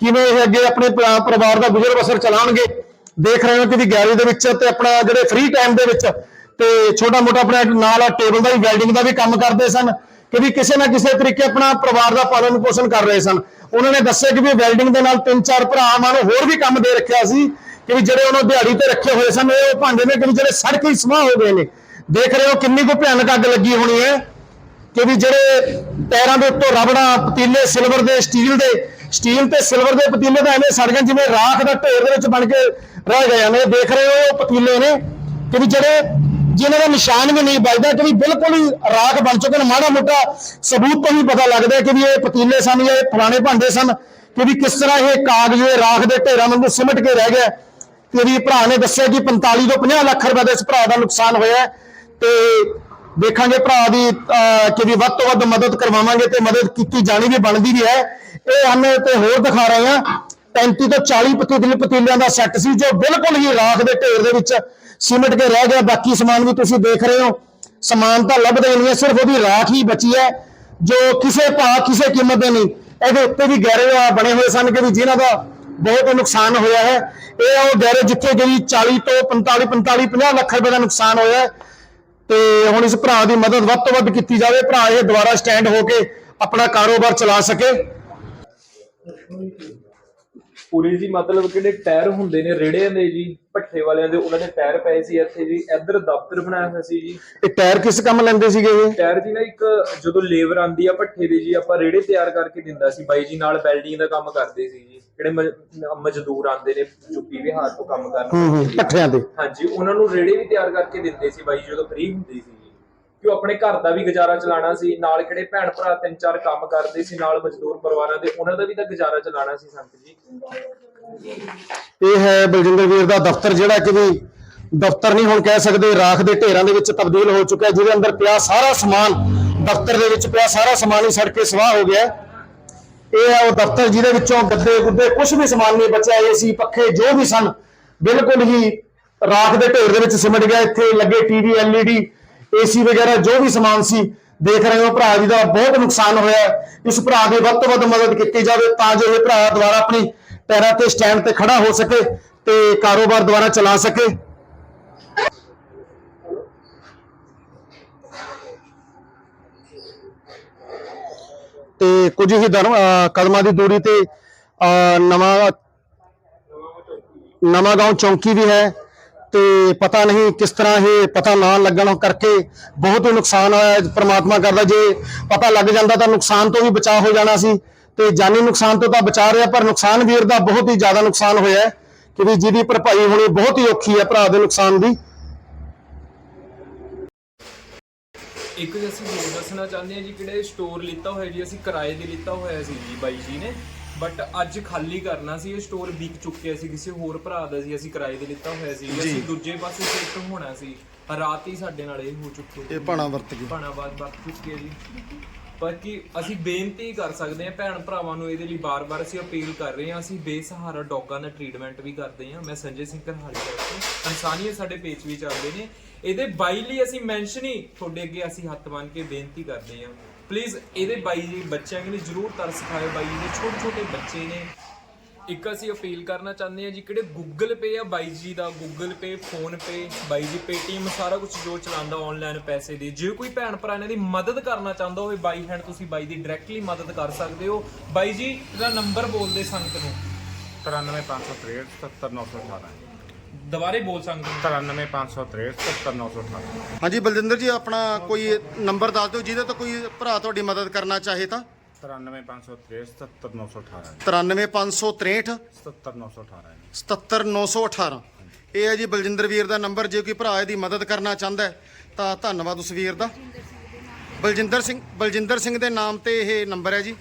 ਕਿਵੇਂ ਇਹ ਅੱਗੇ ਆਪਣੇ ਪਰਿਵਾਰ ਦਾ ਗੁਜ਼ਰ ਬਸਰ ਚਲਾਉਣਗੇ। ਦੇਖ ਰਹੇ ਹੋ ਕਿ ਵੀ ਗੈਲਰੀ ਦੇ ਵਿੱਚ ਤੇ ਆਪਣਾ ਜਿਹੜੇ ਫ੍ਰੀ ਟਾਈਮ ਦੇ ਵਿੱਚ ਤੇ ਛੋਟਾ ਮੋਟਾ ਆਪਣਾ ਨਾਲ ਟੇਬਲ ਦਾ ਵੀ ਵੈਲਡਿੰਗ ਦਾ ਵੀ ਕੰਮ ਕਰਦੇ ਸਨ ਕਿ ਵੀ ਕਿਸੇ ਨਾ ਕਿਸੇ ਤਰੀਕੇ ਆਪਣਾ ਪਰਿਵਾਰ ਦਾ ਪਾਲਣ ਪੋਸ਼ਣ ਕਰ ਰਹੇ ਸਨ। ਉਹਨਾਂ ਨੇ ਦੱਸਿਆ ਕਿ ਵੀ ਵੈਲਡਿੰਗ ਦੇ ਨਾਲ ਤਿੰਨ ਚਾਰ ਭਰਾਵਾਂ ਨੂੰ ਹੋਰ ਵੀ ਕੰਮ ਦੇ ਰੱਖਿਆ ਸੀ। ਕਿ ਵੀ ਜਿਹੜੇ ਉਹਨਾਂ ਦਿਹਾੜੀ ਤੇ ਰੱਖੇ ਹੋਏ ਸਨ, ਇਹ ਉਹ ਭਾਂਡੇ ਨੇ ਕਿ ਵੀ ਜਿਹੜੇ ਸੜ ਕੇ ਹੀ ਸਵਾਹ ਹੋ ਗਏ ਨੇ। ਦੇਖ ਰਹੇ ਹੋ ਕਿੰਨੀ ਕੁ ਭਿਆਨਕ ਅੱਗ ਲੱਗੀ ਹੋਣੀ ਹੈ ਕਿ ਵੀ ਜਿਹੜੇ ਟਾਇਰਾਂ ਦੇ ਉੱਤੋਂ ਰਬੜਾਂ, ਪਤੀਲੇ ਸਿਲਵਰ ਦੇ, ਸਟੀਲ ਦੇ, ਸਟੀਲ ਤੇ ਸਿਲਵਰ ਦੇ ਪਤੀਲੇ ਤਾਂ ਐਵੇਂ ਸੜ ਗਏ ਜਿਵੇਂ ਰਾਖ ਦਾ ਢੇਰ ਦੇ ਵਿੱਚ ਬਣ ਕੇ ਰਹਿ ਗਏ ਨੇ। ਦੇਖ ਰਹੇ ਹੋ ਉਹ ਪਤੀਲੇ ਨੇ ਕਿ ਵੀ ਜਿਹੜੇ ਜਿਨ੍ਹਾਂ ਦਾ ਨਿਸ਼ਾਨ ਵੀ ਨਹੀਂ ਬਚਦਾ, ਕਿ ਵੀ ਬਿਲਕੁਲ ਹੀ ਰਾਖ ਬਣ ਚੁੱਕੇ ਨੇ। ਮਾੜਾ ਮੋਟਾ ਸਬੂਤ ਤੋਂ ਹੀ ਪਤਾ ਲੱਗਦਾ ਕਿ ਵੀ ਇਹ ਪਤੀਲੇ ਸਨ ਜਾਂ ਇਹ ਪੁਰਾਣੇ ਭਾਂਡੇ ਸਨ, ਕਿ ਵੀ ਕਿਸ ਤਰ੍ਹਾਂ ਇਹ ਕਾਗਜ਼ ਇਹ ਰਾਖ ਦੇ ਢੇਰਾਂ ਵਾਂਗੂ ਸਿਮਟ ਕੇ ਰਹਿ ਗਿਆ ਤੇ ਵੀ ਭਰਾ ਨੇ ਦੱਸਿਆ ਕਿ 45 ਤੋਂ 50 ਲੱਖ ਰੁਪਏ ਦਾ ਇਸ ਭਰਾ ਦਾ ਨੁਕਸਾਨ ਹੋਇਆ ਤੇ ਦੇਖਾਂਗੇ ਭਰਾ ਦੀ ਕਿ ਵੀ ਵੱਧ ਤੋਂ ਵੱਧ ਮਦਦ ਕਰਵਾਵਾਂਗੇ ਤੇ ਮਦਦ ਕੀਤੀ ਜਾਣੀ ਵੀ ਬਣਦੀ ਵੀ ਹੈ। ਇਹ ਹਨ ਤੇ ਹੋਰ ਦਿਖਾ ਰਹੇ ਹਾਂ। 35 ਤੋਂ 40 ਪਤੀਲੇ ਪਤੀਲਿਆਂ ਦਾ ਸੈੱਟ ਸੀ, ਜੋ ਬਿਲਕੁਲ ਹੀ ਰਾਖ ਦੇ ਢੇਰ ਦੇ ਵਿੱਚ ਸਿਮਟ ਕੇ ਰਹਿ ਗਿਆ। ਬਾਕੀ ਸਮਾਨ ਵੀ ਤੁਸੀਂ ਦੇਖ ਰਹੇ ਹੋ। ਸਮਾਨ ਤਾਂ ਲੱਭਦਾ ਹੀ ਨਹੀਂ ਹੈ, ਸਿਰਫ ਉਹਦੀ ਰਾਖ ਹੀ ਬਚੀ ਹੈ, ਜੋ ਕਿਸੇ ਭਾਅ, ਕਿਸੇ ਕੀਮਤ ਦੇ ਨਹੀਂ। ਇਹਦੇ ਉੱਤੇ ਵੀ ਗਹਿਰੇ ਬਣੇ ਹੋਏ ਸਨ ਕਿ ਵੀ ਜਿਨ੍ਹਾਂ ਦਾ ਬਹੁਤ ਨੁਕਸਾਨ ਹੋਇਆ ਹੈ। ਇਹ ਉਹ ਗੈਰੇਜ ਜਿੱਥੇ ਜਿਹੜੀ 40 ਤੋਂ 45 45 50 ਲੱਖ ਰੁਪਏ ਦਾ ਨੁਕਸਾਨ ਹੋਇਆ ਹੈ। ਤੇ ਹੁਣ ਇਸ ਭਰਾ ਦੀ ਮਦਦ ਵੱਧ ਤੋਂ ਵੱਧ ਕੀਤੀ ਜਾਵੇ। ਭਰਾ ਇਹ ਦੁਬਾਰਾ ਸਟੈਂਡ ਹੋ ਕੇ ਆਪਣਾ ਕਾਰੋਬਾਰ ਚਲਾ ਸਕੇ। ਪੂਰੀ ਜੀ ਮਤਲਬ ਕਿਹੜੇ ਟਾਇਰ ਹੁੰਦੇ ਨੇ? ਰੇੜਿਆਂ ਦੇ ਜੀ ਭੱਠੇ ਵਾਲਿਆਂ ਦੇ ਉਹਨਾਂ ਦੇ ਟਾਇਰ ਪਏ ਸੀ ਇੱਥੇ ਜੀ। ਇੱਧਰ ਦਫ਼ਤਰ ਬਣਾਇਆ ਹੋਇਆ ਸੀ ਜੀ। ਇਹ ਟਾਇਰ ਕਿਸ ਕੰਮ ਲੈਂਦੇ ਸੀਗੇ ਇਹ? ਟਾਇਰ ਜੀ ਨਾ ਇੱਕ ਜਦੋਂ ਲੇਬਰ ਆਂਦੀ ਆ ਭੱਠੇ ਦੀ ਜੀ ਆਪਾਂ ਰੇੜੇ ਤਿਆਰ ਕਰਕੇ ਦਿੰਦਾ ਸੀ। ਬਾਈ ਜੀ ਨਾਲ ਵੈਲਡਿੰਗ ਦਾ ਕੰਮ ਕਰਦੇ ਸੀ ਜੀ। ਜਿਹੜੇ ਮਜ਼ਦੂਰ ਆਂਦੇ ਨੇ ਚੁੱਪੀ ਵਿਹਾਰ ਤੋਂ ਕੰਮ ਕਰਨ ਹੂੰ ਹੂੰ ਪੱਠਿਆਂ ਤੇ ਹਾਂਜੀ ਉਹਨਾਂ ਨੂੰ ਰੇੜੇ ਵੀ ਤਿਆਰ ਕਰਕੇ ਦਿੰਦੇ ਸੀ ਬਾਈ ਜਦੋਂ ਫ੍ਰੀ ਹੁੰਦੇ ਸੀ। ਕਿ ਉਹ ਆਪਣੇ ਘਰ ਦਾ ਵੀ ਗੁਜ਼ਾਰਾ ਚਲਾਉਣਾ ਸੀ ਨਾਲ ਕਿਹੜੇ ਭੈਣ ਭਰਾ ਤਿੰਨ ਚਾਰ ਕੰਮ ਕਰਦੇ ਸੀ ਨਾਲ ਮਜ਼ਦੂਰ ਪਰਿਵਾਰਾਂ ਦੇ ਉਹਨਾਂ ਦਾ ਵੀ ਤਾਂ ਗੁਜ਼ਾਰਾ ਚਲਾਉਣਾ ਸੀ ਸੰਤ ਜੀ। ਇਹ ਹੈ ਬਲਜਿੰਦਰ ਵੀਰ ਦਾ ਦਫ਼ਤਰ ਜਿਹੜਾ ਕਿ ਵੀ ਦਫ਼ਤਰ ਨਹੀਂ ਹੁਣ ਕਹਿ ਸਕਦੇ ਰਾਖ ਦੇ ਢੇਰਾਂ ਦੇ ਵਿੱਚ ਤਬਦੀਲ ਹੋ ਚੁੱਕਾ ਹੈ ਜਿਹਦੇ ਅੰਦਰ ਪਿਆ ਸਾਰਾ ਸਮਾਨ ਦਫ਼ਤਰ ਦੇ ਵਿੱਚ ਪਿਆ ਸਾਰਾ ਸਮਾਨ ਹੀ ਸੜ ਕੇ ਸਵਾਹ ਹੋ ਗਿਆ ਹੈ। ਇਹ ਹੈ ਉਹ ਦਫ਼ਤਰ ਜਿਹਦੇ ਵਿੱਚੋਂ ਗੱਦੇ ਗੁੱਦੇ ਕੁਝ ਵੀ ਸਮਾਨ ਨਹੀਂ ਬਚਿਆ, ਏਸੀ, ਪੱਖੇ ਜੋ ਵੀ ਸਨ, ਬਿਲਕੁਲ ਹੀ ਰਾਖ ਦੇ ਢੇਰ ਦੇ ਵਿੱਚ ਸਿਮਟ ਗਿਆ। ਇੱਥੇ ਲੱਗੇ ਟੀਵੀ ਐਲਈਡੀ ਏਸੀ ਵਗੈਰਾ ਜੋ ਵੀ ਸਮਾਨ ਸੀ, ਦੇਖ ਰਹੇ ਹੋ ਭਰਾ ਜੀ ਦਾ ਬਹੁਤ ਨੁਕਸਾਨ ਹੋਇਆ। ਇਸ ਭਰਾ ਦੀ ਵੱਧ ਤੋਂ ਵੱਧ ਮਦਦ ਕੀਤੀ ਜਾਵੇ ਤਾਂ ਜੋ ਇਹ ਭਰਾ ਦੁਬਾਰਾ ਆਪਣੀ ਪੈਰਾਂ ਤੇ ਸਟੈਂਡ ਤੇ ਖੜਾ ਹੋ ਸਕੇ ਤੇ ਕਾਰੋਬਾਰ ਦੁਆਰਾ ਚਲਾ ਸਕੇ। ਤੇ ਕੁਝ ਹੀ ਧਰਮ ਕਦਮਾਂ ਦੀ ਦੂਰੀ ਤੇ ਨਵਾਂ ਨਵਾਂ ਗਾਉਂ ਚੌਂਕੀ ਵੀ ਹੈ ਤੇ ਪਤਾ ਨਹੀਂ ਕਿਸ ਤਰ੍ਹਾਂ ਇਹ ਪਤਾ ਨਾ ਲੱਗਣ ਕਰਕੇ ਬਹੁਤ ਹੀ ਨੁਕਸਾਨ ਹੋਇਆ ਹੈ। ਪ੍ਰਮਾਤਮਾ ਕਰਦਾ ਜੇ ਪਤਾ ਲੱਗ ਜਾਂਦਾ ਤਾਂ ਨੁਕਸਾਨ ਤੋਂ ਵੀ ਬਚਾਅ ਹੋ ਜਾਣਾ ਸੀ ਤੇ ਜਾਨੀ ਨੁਕਸਾਨ ਤੋਂ ਤਾਂ ਬਚਾ ਰਿਹਾ, ਪਰ ਨੁਕਸਾਨ ਵੀਰ ਦਾ ਬਹੁਤ ਹੀ ਜ਼ਿਆਦਾ ਨੁਕਸਾਨ ਹੋਇਆ ਕਿ ਵੀ ਜਿਹਦੀ ਭਰਪਾਈ ਹੋਣੀ ਬਹੁਤ ਹੀ ਔਖੀ ਹੈ ਭਰਾ ਦੇ ਨੁਕਸਾਨ ਦੀ ਇੱਕ ਜੀ ਅਸੀਂ ਹੋਰ ਦੱਸਣਾ ਚਾਹੁੰਦੇ ਹਾਂ ਜੀ ਕਿਹੜੇ ਸਟੋਰ ਲਿੱਤਾ ਹੋਇਆ ਜੀ ਅਸੀਂ ਕਿਰਾਏ ਤੇ ਲਿੱਤਾ ਹੋਇਆ ਸੀ ਜੀ ਬਾਈ ਜੀ ਨੇ। ਬਟ ਅੱਜ ਖਾਲੀ ਕਰਨਾ ਸੀ ਇਹ ਸਟੋਰ ਵਿਕ ਚੁੱਕਿਆ ਸੀ ਕਿਸੇ ਹੋਰ ਭਰਾ ਦਾ ਸੀ ਅਸੀਂ ਕਿਰਾਏ ਤੇ ਲਿੱਤਾ ਹੋਇਆ ਸੀ। ਅਸੀਂ ਦੂਜੇ ਪਾਸੇ ਸ਼ਿਫਟ ਹੋਣਾ ਸੀ। ਰਾਤ ਹੀ ਸਾਡੇ ਨਾਲ ਇਹ ਹੋ ਚੁੱਕਿਆ ਇਹ ਭਾਣਾ ਵਰਤ ਗਈ। ਭਾਣਾਬਾਦ ਵਰਤ ਚੁੱਕੀ ਹੈ ਜੀ। ਬਾਕੀ ਅਸੀਂ ਬੇਨਤੀ ਕਰ ਸਕਦੇ ਹਾਂ ਭੈਣ ਭਰਾਵਾਂ ਨੂੰ ਇਹਦੇ ਲਈ ਬਾਰ-ਬਾਰ ਅਸੀਂ ਅਪੀਲ ਕਰ ਰਹੇ ਹਾਂ। ਅਸੀਂ ਬੇਸਹਾਰਾ ਡੌਗਾਂ ਦਾ ਟ੍ਰੀਟਮੈਂਟ ਵੀ ਕਰਦੇ ਹਾਂ। ਮੈਂ ਸੰਜੇ ਸਿੰਘ ਕਰਹਾਲੀ ਤੋਂ ਇਨਸਾਨੀਅਤ ਸਾਡੇ ਪੇਜ ਵੀ ਚੱਲਦੇ ਨੇ। ਇਹਦੇ ਬਾਈ ਲਈ ਅਸੀਂ ਮੈਂਸ਼ਨ ਹੀ ਤੁਹਾਡੇ ਅੱਗੇ ਅਸੀਂ ਹੱਥ ਬੰਨ ਕੇ ਬੇਨਤੀ ਕਰਦੇ ਹਾਂ। ਪਲੀਜ਼ ਇਹਦੇ ਬਾਈ ਜੀ ਬੱਚਿਆਂ ਕਿ ਜਰੂਰ ਤਰਸ ਖਾਓ ਬਾਈ ਜੀ ਦੇ। ਛੋਟੇ ਛੋਟੇ ਬੱਚੇ ਨੇ। ਇੱਕ ਅਸੀਂ ਅਪੀਲ ਕਰਨਾ ਚਾਹੁੰਦੇ ਹਾਂ ਜੀ, ਕਿਹੜੇ ਗੂਗਲ ਪੇ ਆ ਬਾਈ ਜੀ ਦਾ? ਗੂਗਲ ਪੇ ਫੋਨ ਪੇ ਬਾਈ ਜੀ ਪੇਟੀਐਮ ਸਾਰਾ ਕੁਝ ਜੋ ਚਲਾਉਂਦਾ ਆਨਲਾਈਨ ਪੈਸੇ ਦੀ। ਜੇ ਕੋਈ ਭੈਣ ਭਰਾ ਇਹਨਾਂ ਦੀ ਮਦਦ ਕਰਨਾ ਚਾਹੁੰਦਾ ਹੋਵੇ ਬਾਈ ਹੈਂਡ ਤੁਸੀਂ ਬਾਈ ਦੀ ਡਾਇਰੈਕਟਲੀ ਮਦਦ ਕਰ ਸਕਦੇ ਹੋ। ਬਾਈ ਜੀ ਦਾ ਨੰਬਰ ਬੋਲਦੇ ਸੰਗਤ ਨੂੰ। 93563 77918 ਦੁਬਾਰੇ ਬੋਲ ਸੰਗਤ ਨੂੰ 93563 77918 ਹਾਂਜੀ ਬਲਜਿੰਦਰ ਜੀ ਆਪਣਾ ਕੋਈ ਨੰਬਰ ਦੱਸ ਦਿਓ ਜਿਹਦੇ ਤੋਂ ਕੋਈ ਭਰਾ ਤੁਹਾਡੀ ਮਦਦ ਕਰਨਾ ਚਾਹੇ ਤਾਂ। 93563 77918 93563 77918 77918 ਇਹ ਹੈ ਜੀ ਬਲਜਿੰਦਰ ਵੀਰ ਦਾ ਨੰਬਰ ਜੇ ਕੋਈ ਭਰਾ ਇਹਦੀ ਮਦਦ ਕਰਨਾ ਚਾਹੁੰਦਾ ਹੈ ਤਾਂ ਧੰਨਵਾਦ ਉਸ ਵੀਰ ਦਾ। ਬਲਜਿੰਦਰ ਸਿੰਘ ਬਲਜਿੰਦਰ ਸਿੰਘ ਦੇ ਨਾਮ ਤੇ ਇਹ ਨੰਬਰ ਹੈ ਜੀ।